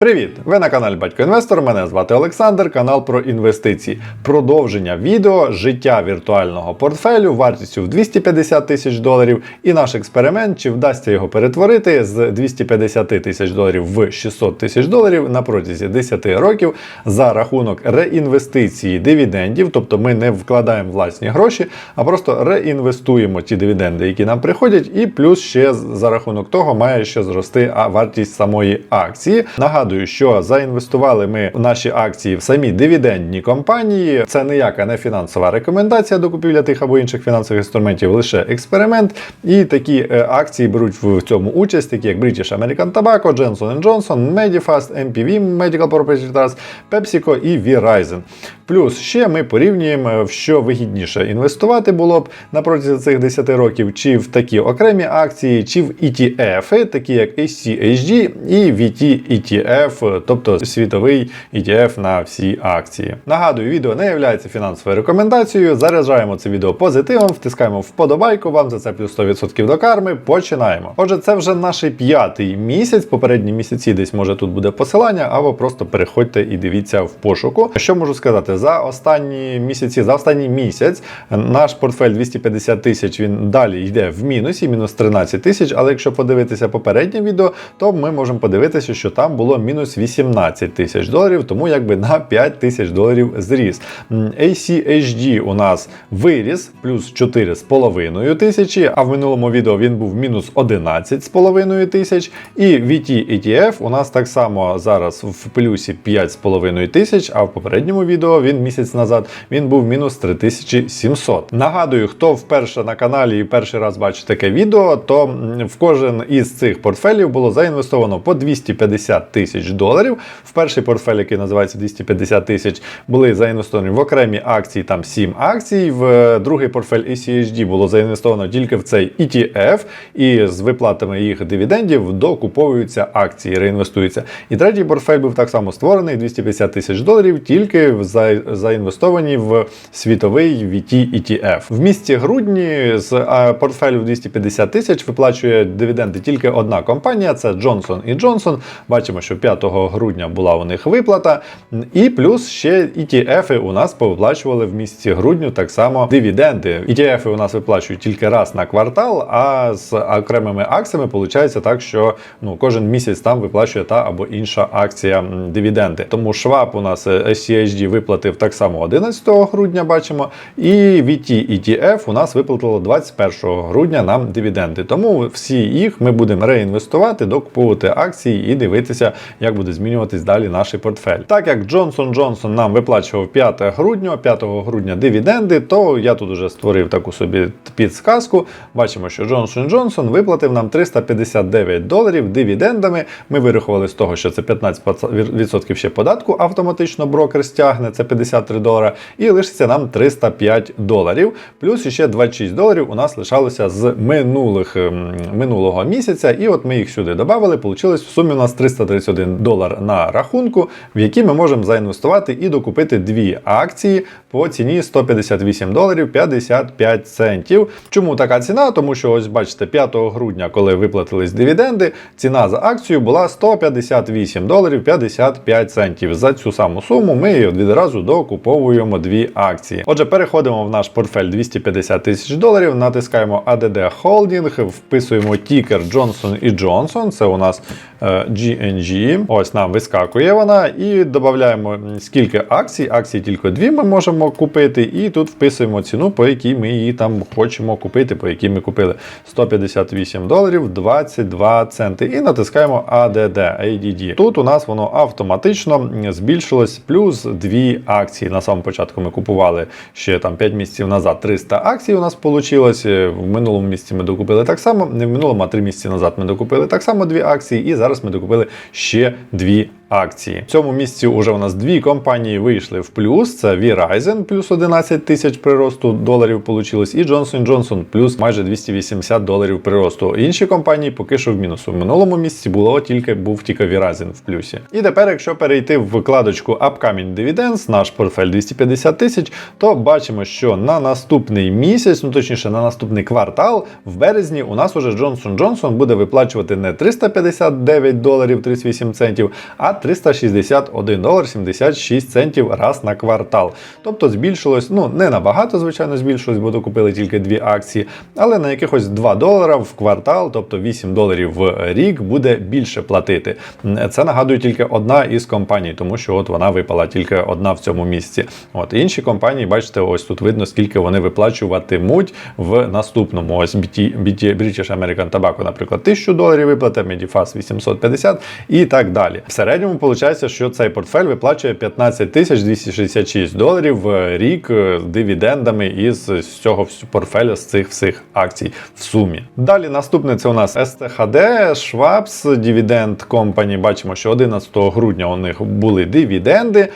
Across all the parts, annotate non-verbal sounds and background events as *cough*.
Привіт! Ви на каналі Батько Інвестор. Мене звати Олександр, канал про інвестиції. Продовження відео життя віртуального портфелю вартістю в 250 тисяч доларів. І наш експеримент, чи вдасться його перетворити з 250 тисяч доларів в 600 тисяч доларів на протязі 10 років за рахунок реінвестиції дивідендів. Тобто ми не вкладаємо власні гроші, а просто реінвестуємо ті дивіденди, які нам приходять, і плюс ще за рахунок того має ще зрости вартість самої акції. Нагадую, що заінвестували ми в наші акції в самі дивідендні компанії. Це ніяка не фінансова рекомендація до купівля тих або інших фінансових інструментів, лише експеримент. І такі е, акції беруть в цьому участь, такі як British American Tobacco, Johnson Johnson, Medifast, MPV, Medical Property Trust, PepsiCo і Verizon. Плюс ще ми порівнюємо, в що вигідніше інвестувати було б на протязі цих 10 років, чи в такі окремі акції, чи в ETF, такі як SCHD і VT ETF, тобто світовий ETF на всі акції. Нагадую, відео не є фінансовою рекомендацією. Заряджаємо це відео позитивом, втискаємо вподобайку. Вам за це плюс 100% до карми. Починаємо. Отже, це вже наш п'ятий місяць. Попередні місяці десь може тут буде посилання, або просто переходьте і дивіться в пошуку. Що можу сказати? За останні місяці, за останній місяць наш портфель 250 тисяч він далі йде в мінусі, мінус 13 тисяч. Але якщо подивитися попереднє відео, то ми можемо подивитися, що там було мінус 18 тисяч доларів, тому якби на 5 тисяч доларів зріс. ACHD у нас виріс плюс 4,5 тисячі, а в минулому відео він був мінус 11,5 тисяч. І VT ETF у нас так само зараз в плюсі 5,5 тисяч, а в попередньому відео він місяць назад він був мінус 3700. Нагадую, хто вперше на каналі і перший раз бачить таке відео, то в кожен із цих портфелів було заінвестовано по 250 тисяч доларів. В перший портфель, який називається 250 тисяч, були заінвестовані в окремі акції, там 7 акцій. В е, другий портфель ECHD було заінвестовано тільки в цей ETF, і з виплатами їх дивідендів докуповуються акції, реінвестуються. І третій портфель був так само створений 250 тисяч доларів, тільки заінвестовані в світовий VT ETF. В місті грудні з е, портфелю 250 тисяч виплачує дивіденди тільки одна компанія, це Johnson Johnson. Бачимо, що 5 грудня була у них виплата. І плюс ще ETF у нас повиплачували в місяці грудню так само дивіденди. ETF у нас виплачують тільки раз на квартал, а з окремими акціями виходить так, що ну, кожен місяць там виплачує та або інша акція дивіденди. Тому Schwab у нас е, SCHD виплатив так само 11 грудня, бачимо. І VT ETF у нас виплатило 21 грудня нам дивіденди. Тому всі їх ми будемо реінвестувати, докуповувати акції і дивитися, як буде змінюватись далі наш портфель. Так як Johnson Johnson нам виплачував 5 грудня, 5 грудня дивіденди, то я тут вже створив таку собі підсказку. Бачимо, що Johnson Johnson виплатив нам 359 доларів дивідендами. Ми вирахували з того, що це 15% ще податку автоматично брокер стягне, це 53 долара, і лишиться нам 305 доларів. Плюс ще 26 доларів у нас лишалося з минулих, минулого місяця. І от ми їх сюди додали. Получилось в сумі у нас 331 долар на рахунку, в які ми можемо заінвестувати і докупити дві акції по ціні 158 доларів 55 центів. Чому така ціна? Тому що ось бачите, 5 грудня, коли виплатились дивіденди, ціна за акцію була 158 доларів 55 центів. За цю саму суму ми відразу докуповуємо дві акції. Отже, переходимо в наш портфель 250 тисяч доларів, натискаємо ADD Holding, вписуємо тікер Johnson Johnson, це у нас е, GNG. Ось нам вискакує вона, і додаємо скільки акцій. Акцій тільки дві ми можемо купити, і тут вписуємо ціну, по якій ми її там хочемо купити, по якій ми купили 158 доларів 22 центи. І натискаємо ADD. ADD. Тут у нас воно автоматично збільшилось плюс дві акції. На самому початку ми купували ще там 5 місяців назад 300 акцій. У нас вийшло. В минулому місяці ми докупили так само. Не в минулому, а 3 місяці назад ми докупили так само дві акції, і зараз ми докупили ще дві акції. В цьому місці вже у нас дві компанії вийшли в плюс. Це Verizon плюс 11 тисяч приросту доларів получилось, і Johnson Johnson плюс майже 280 доларів приросту. Інші компанії поки що в мінусу. В минулому місяці було тільки був тільки Verizon в плюсі. І тепер, якщо перейти в вкладочку Upcoming Dividends, наш портфель 250 тисяч, то бачимо, що на наступний місяць, ну точніше на наступний квартал, в березні у нас уже Johnson Johnson буде виплачувати не 359 доларів 38 центів, а 361 долар 76 центів раз на квартал. Тобто збільшилось, ну не набагато, звичайно, збільшилось, бо докупили тільки дві акції, але на якихось 2 долара в квартал, тобто 8 доларів в рік, буде більше платити. Це нагадую тільки одна із компаній, тому що от вона випала тільки одна в цьому місці. От інші компанії, бачите, ось тут видно, скільки вони виплачуватимуть в наступному. Ось BT, BT, British American Tobacco, наприклад, 1000 доларів виплата, Medifast 850 і так далі. В середньому виходить, що цей портфель виплачує 15 тисяч 266 доларів в рік е, дивідендами із цього портфеля з цих всіх акцій в сумі. Далі наступне це у нас STHD, Schwab's Dividend Company. Бачимо, що 11 грудня у них були дивіденди.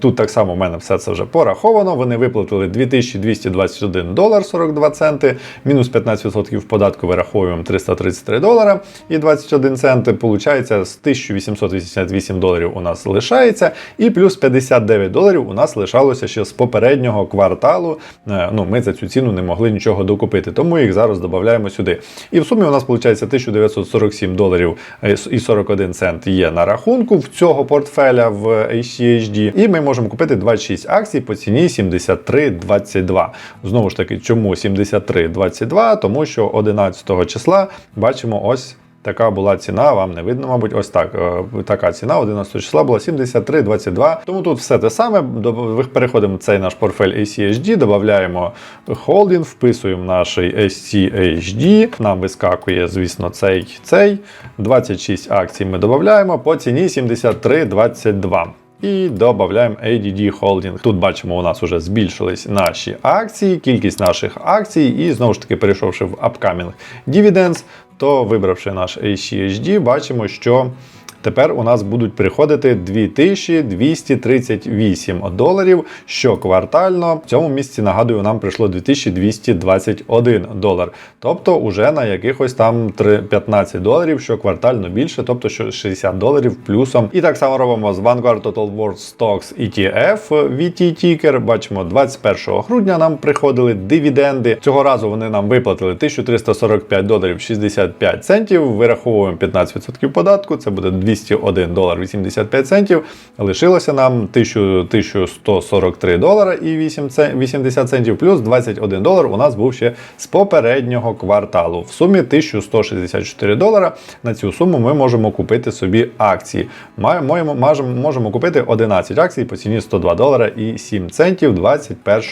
Тут так само в мене все це вже пораховано. Вони виплатили 2221 долар 42 центи, мінус 15% податку вираховуємо 333 долара і 21 цент. Получається, з 1888 доларів у нас лишається, і плюс 59 доларів у нас лишалося ще з попереднього кварталу. Е, Ну, ми за цю ціну не могли нічого докупити, тому їх зараз додаємо сюди. І в сумі у нас виходить 1947 доларів е, і 41 цент є на рахунку в цього портфеля в HCHD. І ми можемо купити 26 акцій по ціні 73,22. Знову ж таки, чому 73,22? Тому що 11 числа бачимо ось. Така була ціна, вам не видно, мабуть, ось так. е, Така ціна 11 числа була 73,22. Тому тут все те саме. Переходимо в цей наш портфель ACHD, додаємо холдинг, вписуємо наш SCHD. Нам вискакує, звісно, цей цей. 26 акцій ми додаємо по ціні 73,22. І додаємо ADD Holding. Тут бачимо, у нас вже збільшились наші акції, кількість наших акцій, і знову ж таки, перейшовши в Upcoming Dividends, то вибравши наш ACHD, бачимо, що тепер у нас будуть приходити 2238 доларів щоквартально. В цьому місці, нагадую, нам прийшло 2221 долар. Тобто, уже на якихось там 15 доларів щоквартально більше, тобто що 60 доларів плюсом. І так само робимо з Vanguard Total World Stocks ETF VT Ticker. Бачимо, 21 грудня нам приходили дивіденди. Цього разу вони нам виплатили 1345 доларів 65 центів. Вираховуємо 15% податку. Це буде 201 долар 85 центів. Лишилося нам 1143 долара і 80 центів, плюс 21 долар у нас був ще з попереднього кварталу. В сумі 1164 долара. На цю суму ми можемо купити собі акції. Маємо, можемо, купити 11 акцій по ціні 102 долара і 7 центів 21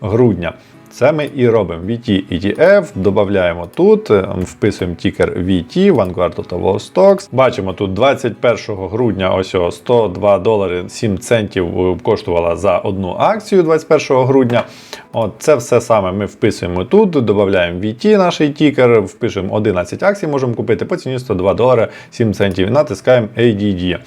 грудня. Це ми і робимо. VT ETF, додаємо тут, е, вписуємо тікер VT, Vanguard World Stocks. Бачимо тут 21 грудня ось 102 долари 7 центів е, коштувала за одну акцію 21 грудня. От Це все саме ми вписуємо тут, додаємо VT наш тікер, впишемо 11 акцій, можемо купити по ціні 102 долари 7 центів. Натискаємо ADD.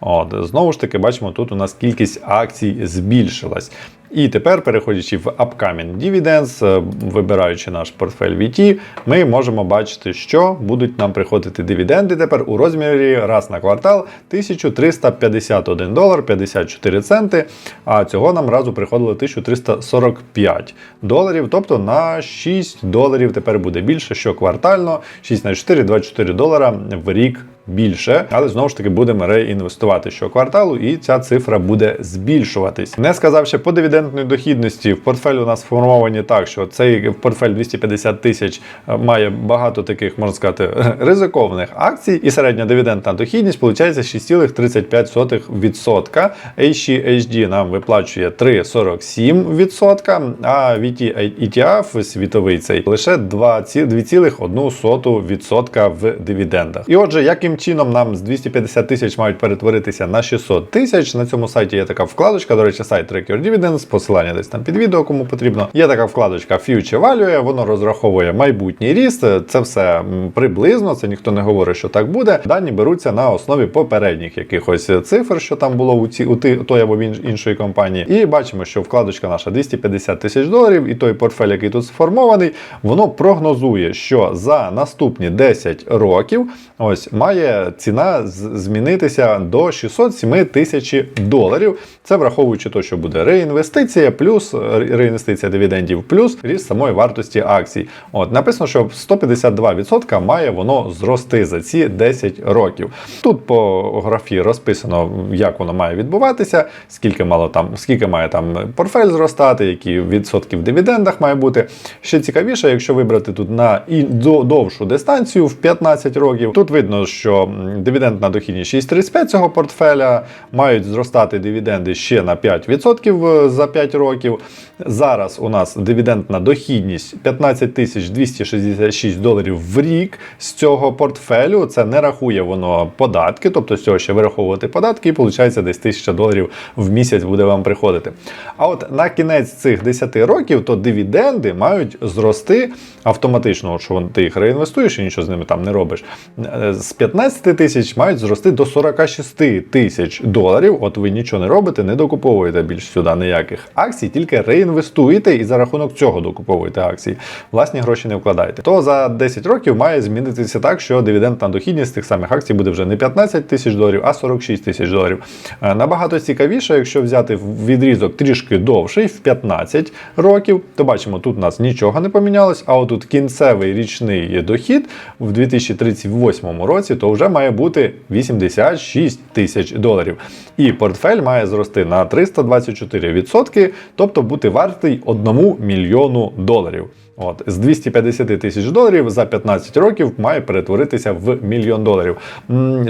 От, знову ж таки, бачимо, тут у нас кількість акцій збільшилась. І тепер, переходячи в Upcoming Dividends, е, вибираючи наш портфель VT, ми можемо бачити, що будуть нам приходити дивіденди тепер у розмірі раз на квартал 1351 долар 54 центи. А цього нам разу приходило 1345 доларів. Тобто на 6 доларів тепер буде більше, що квартально 6 на 4, 24 долара в рік більше, але знову ж таки будемо реінвестувати щокварталу, і ця цифра буде збільшуватись. Не сказавши по дивідендної дохідності, в портфелі у нас сформовані так, що цей портфель 250 тисяч е, має багато таких, можна сказати, *laughs* ризикованих акцій, і середня дивідендна дохідність виходить 6,35%. HCHD нам виплачує 3,47%, а VT ETF світовий цей лише 2,1% в дивідендах. І отже, яким чином нам з 250 тисяч мають перетворитися на 600 тисяч? На цьому сайті є така вкладочка, до речі, сайт Tracker Dividends, посилання десь там під відео, кому потрібно. Є така вкладочка Future Value, воно розраховує майбутній ріст. Це все приблизно, це ніхто не говорить, що так буде. Дані беруться на основі попередніх якихось цифр, що там було у ці у той або іншої компанії. І бачимо, що вкладочка наша 250 тисяч доларів, і той портфель, який тут сформований, воно прогнозує, що за наступні 10 років ось має має ціна змінитися до 607 тисяч доларів. Це враховуючи те, що буде реінвестиція, плюс е, реінвестиція дивідендів, плюс ріст самої вартості акцій. От написано, що 152% має воно зрости за ці 10 років. Тут по графі розписано, як воно має відбуватися, скільки мало там, скільки має там портфель зростати, які відсотки в дивідендах має бути. Ще цікавіше, якщо вибрати тут на і до- довшу дистанцію в 15 років. Тут видно, що м, дивідендна дохідність 6,35 цього портфеля мають зростати дивіденди ще на 5% за 5 років. Зараз у нас дивідендна дохідність 15 266 доларів в рік з цього портфелю. Це не рахує воно податки, тобто з цього ще вираховувати податки, і виходить десь 1000 доларів в місяць буде вам приходити. А от на кінець цих 10 років то дивіденди мають зрости автоматично, що ти їх реінвестуєш і нічого з ними там не робиш. Е, З 15 тисяч мають зрости до 46 тисяч доларів. От ви нічого не робите, не докуповуєте більш сюди ніяких акцій, тільки реінвестуєте і за рахунок цього докуповуєте акції. Власні гроші не вкладаєте. То за 10 років має змінитися так, що дивідендна дохідність тих самих акцій буде вже не 15 тисяч доларів, а 46 тисяч доларів. Е, Набагато цікавіше, якщо взяти відрізок трішки довший, в 15 років, то бачимо, тут у нас нічого не помінялось, а отут кінцевий річний дохід в 2038 році, то вже має бути 86 тисяч доларів. І портфель має зрости на 324%, тобто бути вартий 1 мільйону доларів. От з 250 тисяч доларів за 15 років має перетворитися в мільйон доларів.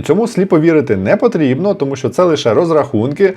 Цьому сліпо вірити не потрібно, тому що це лише розрахунки.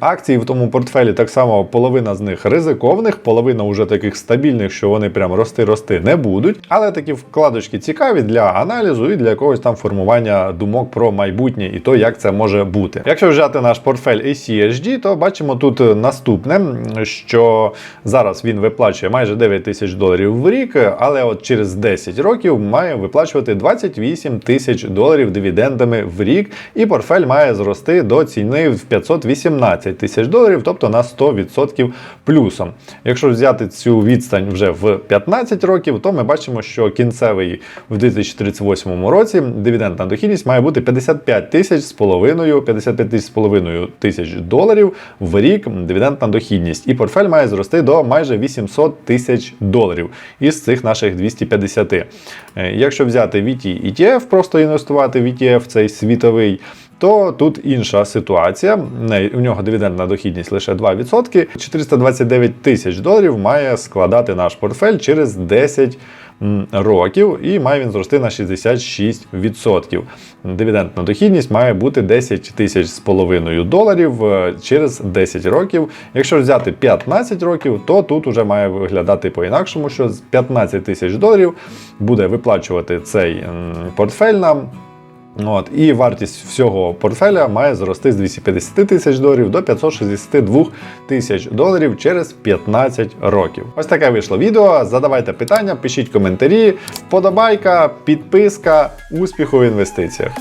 Акції в тому портфелі так само половина з них ризиковних, половина вже таких стабільних, що вони прям рости-рости не будуть. Але такі вкладочки цікаві для аналізу і для якогось там формування думок про майбутнє і то, як це може бути. Якщо взяти наш портфель ACHD, то бачимо тут наступне, що зараз він виплачує майже 9 тисяч доларів в рік, але от через 10 років має виплачувати 28 тисяч доларів дивідендами в рік, і портфель має зрости до ціни в 518 тисяч доларів, тобто на 100% плюсом. Якщо взяти цю відстань вже в 15 років, то ми бачимо, що кінцевий в 2038 році дивідендна дохідність має бути 55 тисяч з половиною, 55 тисяч з половиною тисяч доларів в рік дивідендна дохідність. І портфель має зрости до майже 800 тисяч доларів із цих наших 250. Е, Якщо взяти VT ETF, просто інвестувати в ETF, цей світовий. То тут інша ситуація. У нього дивідендна дохідність лише 2%. 429 тисяч доларів має складати наш портфель через 10 років, і має він зрости на 66%. Дивідендна дохідність має бути 10 тисяч з половиною доларів е, через 10 років. Якщо взяти 15 років, то тут уже має виглядати по-інакшому, що з 15 тисяч доларів буде виплачувати цей портфель нам. От, і вартість всього портфеля має зрости з 250 тисяч доларів до 562 тисяч доларів через 15 років. Ось таке вийшло відео. Задавайте питання, пишіть коментарі, вподобайка, підписка, успіху в інвестиціях.